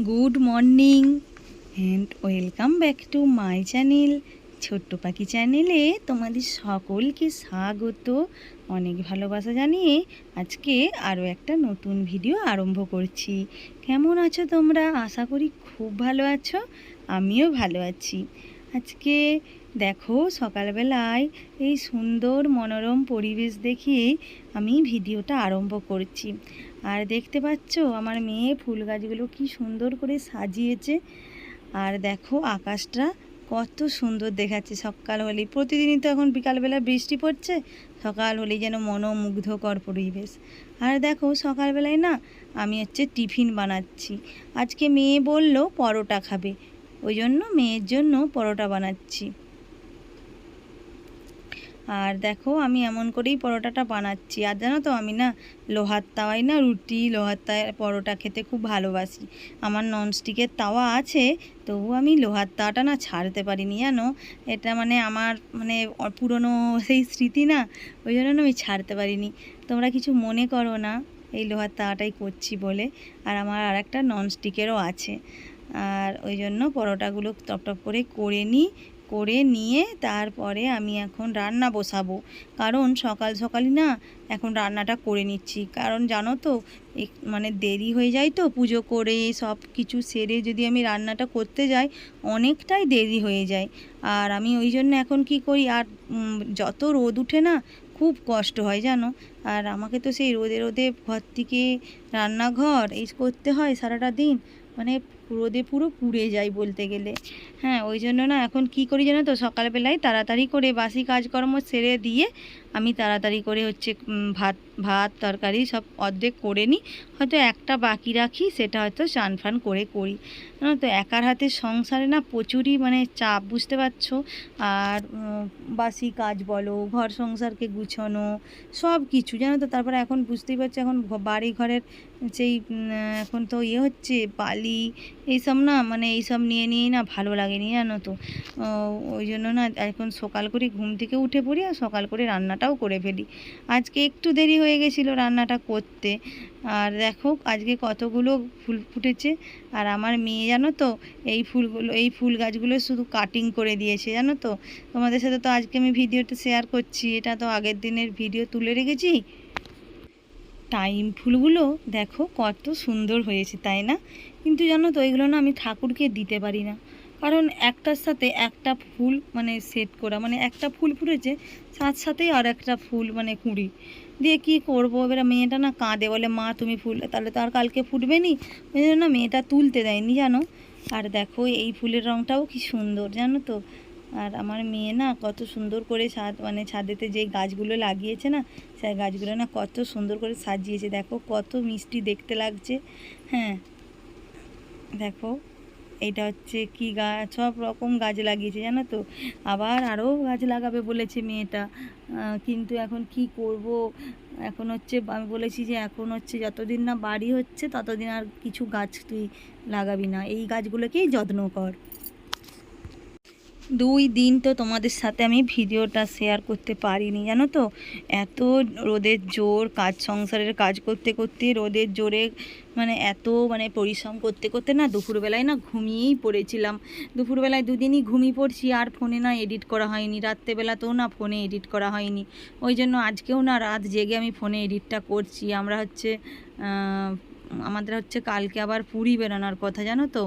Good morning and welcome back to my channel, ছোট্ট পাখি চ্যানেলে তোমাদের সকলকে স্বাগত। অনেক ভালোবাসা জানিয়ে আজকে আরও একটা নতুন ভিডিও আরম্ভ করছি। কেমন আছো তোমরা? আশা করি খুব ভালো আছো, আমিও ভালো আছি। আজকে দেখো সকালবেলায় এই সুন্দর মনোরম পরিবেশ দেখিয়ে আমি ভিডিওটা আরম্ভ করছি। আর দেখতে পাচ্ছ আমার মেয়ে ফুল গাছগুলো কি সুন্দর করে সাজিয়েছে। আর দেখো আকাশটা কত সুন্দর দেখাচ্ছে সকাল হলেই। প্রতিদিনই তো এখন বিকালবেলা বৃষ্টি পড়ছে, সকাল হলেই যেন মনোমুগ্ধকর পরিবেশ। আর দেখো সকালবেলায় না আমি হচ্ছে টিফিন বানাচ্ছি। আজকে মেয়ে বলল পরোটা খাবে। ওই জন্য মেয়ের জন্য পরোটা বানাচ্ছি। আর দেখো আমি এমন করেই পরোটাটা বানাচ্ছি। আর জানো তো আমি না লোহার তাওয়ায় না রুটি, লোহার তাওয়ায় পরোটা খেতে খুব ভালোবাসি। আমার ননস্টিকের তাওয়া আছে, তবু আমি লোহার তাওয়াটা না ছাড়তে পারিনি, জানো? এটা মানে আমার মানে পুরনো সেই স্মৃতি না ওই জন্য আমি ছাড়তে পারিনি। তোমরা কিছু মনে করো না, এই লোহার তাওয়াটাই করছি বলে। আর আমার আর একটা ননস্টিকেরও আছে। আর ওই জন্য পরোটাগুলো টপ টপ করে করে নিই করে নিয়ে তারপরে আমি এখন রান্না বসাবো। কারণ সকাল সকালই না এখন রান্নাটা করে নিচ্ছি। কারণ জানো তো মানে দেরি হয়ে যায় তো পুজো করে, সব কিছু সেরে যদি আমি রান্নাটা করতে যাই, অনেকটাই দেরি হয়ে যায়। আর আমি ওই জন্য এখন কি করি, আর যত রোদ উঠে না খুব কষ্ট হয় জানো। আর আমাকে তো সেই রোদে রোদে ঘর থেকে রান্নাঘর এই করতে হয় সারাটা দিন। মানে রোদে পুরো পুড়ে যায় বলতে গেলে। হ্যাঁ ওই জন্য না এখন কি করি জানো তো? সকালবেলায় তাড়াতাড়ি করে বাসি কাজকর্ম সেরে দিয়ে আমি তাড়াতাড়ি করে হচ্ছে ভাত ভাত, তরকারি সব অর্ধেক করে নিই। হয়তো একটা বাকি রাখি, সেটা হয়তো চান ফান করে করি। জানো তো, একার হাতে সংসারে না প্রচুরই মানে চাপ, বুঝতে পারছ? আর বাসি কাজ বলো, ঘর সংসারকে গুছানো, সব কিছু, জানো তো? তারপরে এখন বুঝতেই পারছ, এখন বাড়ি ঘরের সেই এখন তো ইয়ে হচ্ছে, বালি এইসব না মানে এইসব নিয়ে নিয়েই না ভালো লাগেনি জানো তো। ওই জন্য না এখন সকাল করে ঘুম থেকে উঠে পড়ি আর সকাল করে রান্নাটাও করে ফেলি। আজকে একটু দেরি হয়ে গেছিল রান্নাটা করতে। আর দেখো আজকে কতগুলো ফুল ফুটেছে। আর আমার মেয়ে জানো তো, এই ফুলগুলো, এই ফুল গাছগুলো শুধু কাটিং করে দিয়েছে জানো তো। তোমাদের সাথে তো আজকে আমি ভিডিওটা শেয়ার করছি, এটা তো আগের দিনের ভিডিও তুলে রেখেছি। টাইম ফুলগুলো দেখো কত সুন্দর হয়েছে, তাই না? কিন্তু জানো তো, এগুলো না আমি ঠাকুরকে দিতে পারি না। কারণ একটার সাথে একটা ফুল মানে সেট করা মানে একটা ফুল ফুটেছে, সাথে সাথেই আর একটা ফুল মানে কুঁড়ি। দিয়ে কি করব? এবার মেয়েটা না কাঁদে, বলে, মা, তুমি ফুল, তাহলে তো আর কালকে ফুটবে নি? না মেয়েটা তুলতে দেয়নি, জানো? আর দেখো, এই ফুলের রঙটাও কি সুন্দর, জানো তো? আর আমার মেয়ে না কত সুন্দর করে ছাদ মানে ছাদেতে যেই গাছগুলো লাগিয়েছে না, সেই গাছগুলো না কত সুন্দর করে সাজিয়েছে। দেখো, কত মিষ্টি দেখতে লাগছে। হ্যাঁ দেখো, এটা হচ্ছে কি গাছ সব রকম গাছ লাগিয়েছে, জানো তো? আবার আরও গাছ লাগাবে বলেছে মেয়েটা। কিন্তু এখন কি করব? এখন হচ্ছে, আমি বলেছি যে এখন হচ্ছে যতদিন না বাড়ি হচ্ছে, ততদিন আর কিছু গাছ তুই লাগাবি না। এই গাছগুলোকেই যত্ন কর। দুই দিন তো তোমাদের সাথে আমি ভিডিওটা শেয়ার করতে পারিনি, জানো তো? এত রোদের জোর কাজ, সংসারের কাজ করতে করতে, রোদের জোরে মানে এত মানে পরিশ্রম করতে করতে না দুপুরবেলায় না ঘুমিয়েই পড়েছিলাম। দুপুরবেলায় দুদিনই ঘুমিয়ে পড়ছি, আর ফোনে না এডিট করা হয়নি। রাত্রেবেলাতেও না ফোনে এডিট করা হয়নি। ওই জন্য আজকেও না রাত জেগে আমি ফোনে এডিটটা করছি। আমরা হচ্ছে আমাদের হচ্ছে কালকে আবার পুরী বেরোনোর কথা, জানো তো?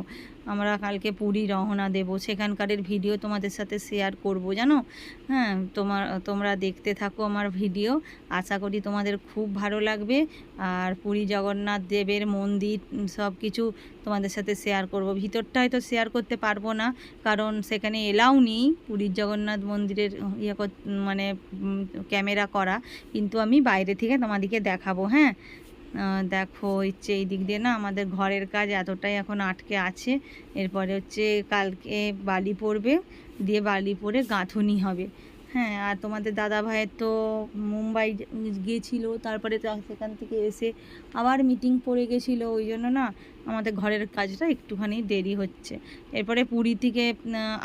আমরা কালকে পুরী রওনা দেব। সেখানকারের ভিডিও তোমাদের সাথে শেয়ার করব, জানো? হ্যাঁ তোমার, তোমরা দেখতে থাকো আমার ভিডিও আশা করি তোমাদের খুব ভালো লাগবে। আর পুরী জগন্নাথ দেবের মন্দির সব কিছু তোমাদের সাথে শেয়ার করব। ভিতরটা হয়তো শেয়ার করতে পারব না, কারণ সেখানে এলাও নেই। পুরীর জগন্নাথ মন্দিরের ইয়ে মানে ক্যামেরা করা। কিন্তু আমি বাইরে থেকে তোমাদেরকে দেখাবো হ্যাঁ? দেখো হচ্ছে এই দিক দিয়ে না আমাদের ঘরের কাজ এতটাই এখন আটকে আছে। এরপরে হচ্ছে কালকে বালি পড়বে, দিয়ে বালি পড়ে গাঁথুনি হবে। হ্যাঁ আর তোমাদের দাদা ভাইয়ের তো মুম্বাই গিয়েছিল, তারপরে তো সেখান থেকে এসে আবার মিটিং পড়ে গেছিল, ওই জন্য না আমাদের ঘরের কাজটা একটুখানি দেরি হচ্ছে। এরপরে পুরী থেকে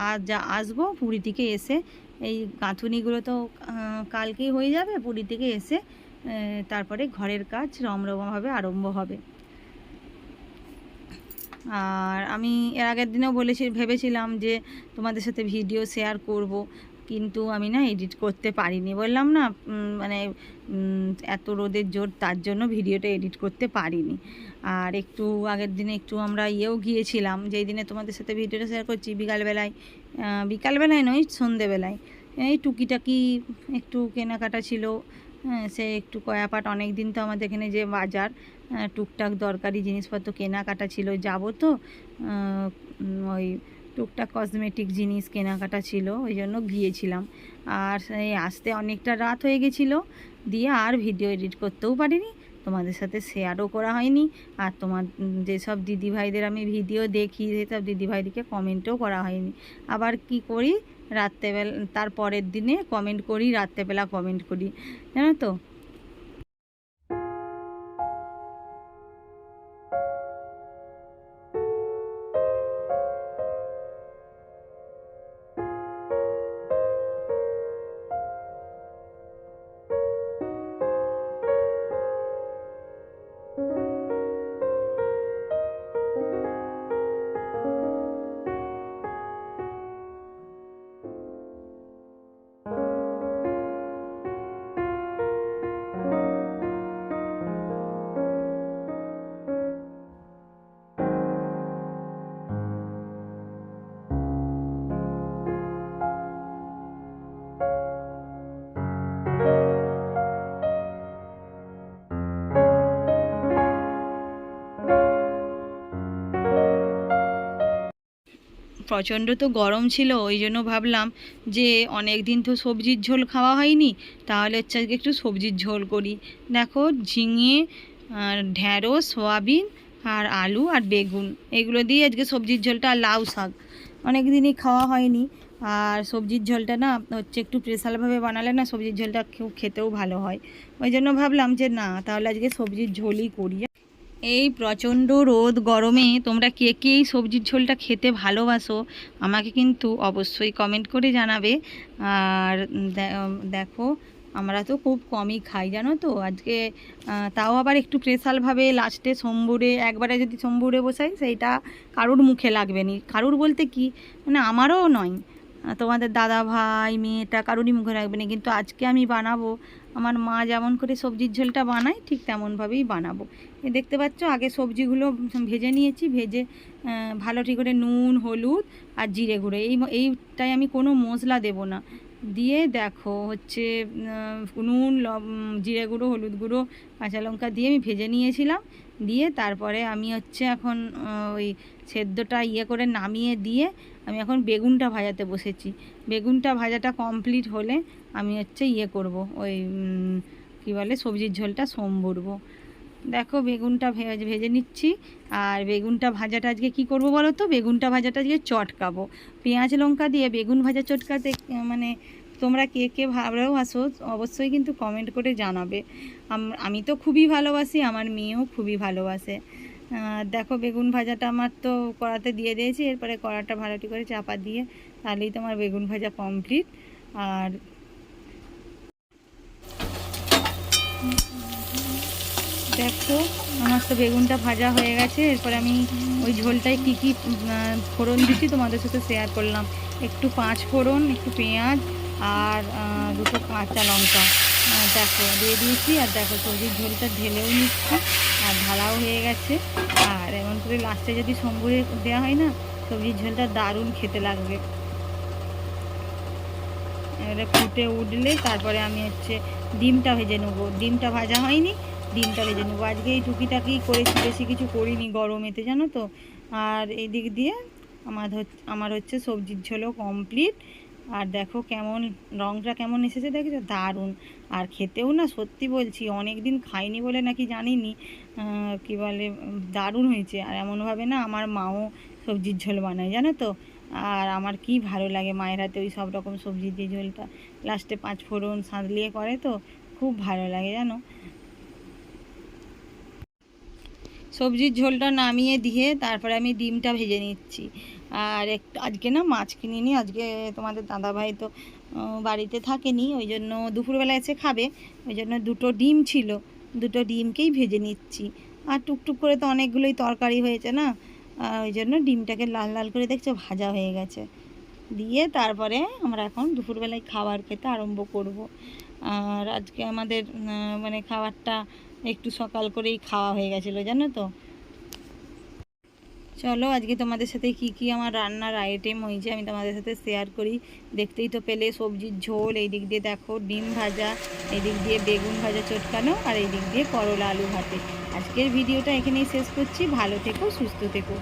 আজ যা আসব, পুরী থেকে এসে এই গাঁথুনিগুলো তো কালকেই হয়ে যাবে, পুরী থেকে এসে তারপরে ঘরের কাজ রমরমভাবে আরম্ভ হবে। আর আমি এর আগের দিনেও বলেছি, ভেবেছিলাম যে তোমাদের সাথে ভিডিও শেয়ার করব, কিন্তু আমি না এডিট করতে পারিনি। বললাম না মানে এত রোদের জোর, তার জন্য ভিডিওটা এডিট করতে পারিনি। আর একটু আগের দিনে একটু আমরা ইয়েও গিয়েছিলাম, যেই দিনে তোমাদের সাথে ভিডিওটা শেয়ার করছি, বিকালবেলায় বিকালবেলায় নয়, সন্ধেবেলায়। এই টুকিটাকি একটু কেনাকাটা ছিল সে একটু কয়াপাট অনেক দিন তো আমাদের এখানে যে বাজার টুকটাক দরকারি জিনিসপত্র কেনাকাটা ছিল, যাব তো ওই টুকটাক কসমেটিক জিনিস কেনাকাটা ছিল, ওই জন্য গিয়েছিলাম। আর এই আসতে অনেকটা রাত হয়ে গেছিল, দিয়ে আর ভিডিও এডিট করতেও পারিনি। তোমাদের সাথে শেয়ারও করা হয়নি। আর তোমার যেসব দিদিভাইদের আমি ভিডিও দেখি, সেসব দিদিভাইদেরকে কমেন্টও করা হয়নি। আবার কি করি রাত্রেবেলা তার পরের দিনে কমেন্ট করি রাত্রেবেলা কমেন্ট করি। জানো তো? প্রচণ্ড তো গরম ছিল, ওই জন্য ভাবলাম যে অনেক দিন তো সবজির ঝোল খাওয়া হয়নি, তাহলে হচ্ছে আজকে একটু সবজির ঝোল করি। দেখো ঝিঙে, আর ঢ্যাঁড়স সোয়াবিন, আর আলু, আর বেগুন, এগুলো দিয়ে আজকে সবজির ঝোলটা, আর লাউ শাক। অনেক দিনই খাওয়া হয়নি, আর সবজির ঝোলটা না হচ্ছে একটু স্পেশালভাবে বানালে না সবজির ঝোলটা খেতেও ভালো হয়। ওই জন্য ভাবলাম যে না, তাহলে আজকে সবজির ঝোলই করি। এই প্রচণ্ড রোদ গরমে তোমরা কে কে এই সবজির ঝোলটা খেতে ভালোবাসো আমাকে কিন্তু অবশ্যই কমেন্ট করে জানাবে। আর দেখো, আমরা তো খুব কমই খাই, জানো তো? আজকে তাও আবার একটু স্পেশালভাবে লাস্টে সম্বুরে, একবারে যদি সম্বুরে বসাই, সেইটা কারুর মুখে লাগবে না। কারুর বলতে কি? মানে আমারও নয়। তোমাদের দাদা ভাই, মেয়েটা কারুরই মুখে রাখবে না, কিন্তু আজকে আমি বানাবো আমার মা যেমন করে সবজির ঝোলটা বানায়, ঠিক তেমনভাবেই বানাবো। দেখতে পাচ্ছ, আগে সবজিগুলো ভেজে নিয়েছি, ভেজে ভালো ঠিক করে নুন, হলুদ আর জিরে গুঁড়ো। এই এইটাই আমি কোনো মশলা দেব না। দিয়ে দেখো হচ্ছে নুন জিরে গুঁড়ো, হলুদ গুঁড়ো, কাঁচা লঙ্কা দিয়ে আমি ভেজে নিয়েছিলাম। দিয়ে তারপরে আমি হচ্ছে এখন ওই সেদ্ধটা ইয়ে করে নামিয়ে দিয়ে আমি এখন বেগুনটা ভাজাতে বসেছি। বেগুনটা ভাজাটা কমপ্লিট হলে আমি হচ্ছে ইয়ে করব, ওই কী বলে, সবজির ঝোলটা সম্বরবো। দেখো বেগুনটা ভেজে ভেজে নিচ্ছি। আর বেগুনটা ভাজাটা আজকে কি করব বলো তো? বেগুনটা ভাজাটা আজকে চটকাবো। পেঁয়াজ লঙ্কা দিয়ে বেগুন ভাজা চটকাতে মানে তোমরা কে কে ভালোবাসো অবশ্যই কিন্তু কমেন্ট করে জানাবে। আম- তো খুবই ভালোবাসি, আমার মেয়েও খুবই ভালোবাসে। দেখো বেগুন ভাজাটা আমার তো কড়াতে দিয়ে দিয়েছি, এরপরে কড়াটা ভালোটি করে চাপা দিয়ে তাহলেই তোমার বেগুন ভাজা কমপ্লিট আর দেখো, আমার তো বেগুনটা ভাজা হয়ে গেছে, এরপর আমি ওই ঝোলটায় কী কী ফোড়ন দিচ্ছি তোমাদের সাথে শেয়ার করলাম। একটু পাঁচ ফোড়ন, একটু পেঁয়াজ আর দুটো কাঁচা লঙ্কা। দেখো, দিয়ে দিয়েছি, আর দেখো সবজির ঝোলটা ঢেলেও নিচ্ছি, আর ঢালাও হয়ে গেছে। আর এমন করে লাস্টে যদি সম্বরে দেওয়া হয় না, সবজির ঝোলটা দারুণ খেতে লাগবে। এবারে ফুটে উঠলে তারপরে আমি হচ্ছে ডিমটা ভেজে নেব। ডিমটা ভাজা হয়নি, ডিমটা ভেজে নেব। আজকে এই টুকিটাকি করেছি, বেশি কিছু করিনি গরমেতে, জানো তো। আর এই দিক দিয়ে আমার হচ্ছে আমার হচ্ছে সবজির ঝোলও কমপ্লিট আর দেখো কেমন রঙটা কেমন এসেছে দেখেছ? দারুণ। আর খেতেও না সত্যি বলছি অনেক দিন খাইনি বলে নাকি জানিনি কি বলে, দারুণ হয়েছে। আর এমনভাবে না আমার মাও সবজির ঝোল বানায়, জানো তো? আর আমার কি ভালো লাগে মায়ের হাতে ওই সব রকম সবজি দিয়ে ঝোলটা। লাস্টে পাঁচ ফোড়ন সাঁতলিয়ে করে তো, খুব ভালো লাগে, জানো? সবজির ঝোলটা নামিয়ে দিয়ে তারপরে আমি ডিমটা ভেজে নিচ্ছি। আর একটু আজকে না মাছ কিনে কিনিনি, আজকে তোমাদের দাদাভাই তো বাড়িতে থাকেনি, ওই জন্য দুপুরবেলা এসে খাবে। ওই জন্য দুটো ডিম ছিল, দুটো ডিমকেই ভেজে নিচ্ছি। আর টুকটুক করে তো অনেকগুলোই তরকারি হয়েছে না ওই জন্য ডিমটাকে লাল লাল করে দেখছ ভাজা হয়ে গেছে। দিয়ে তারপরে আমরা এখন দুপুরবেলায় খাবার খেতে আরম্ভ করব। আর আজকে আমাদের মানে খাবারটা একটু সকাল করেই খাওয়া হয়ে গেছিল, জানো তো? চলো, আজকে তোমাদের সাথে কি কি আমার রান্নার আইটেম হয়েছে আমি তোমাদের সাথে শেয়ার করি। দেখতেই তো পেলে সবজির ঝোল এই দিক দিয়ে দেখো ডিম ভাজা এই দিক দিয়ে বেগুন ভাজা চটকানো, আর এই দিক দিয়ে করলা আলু ভাতে। আজকের ভিডিওটা এখানেই শেষ করছি, ভালো থেকো, সুস্থ থেকো।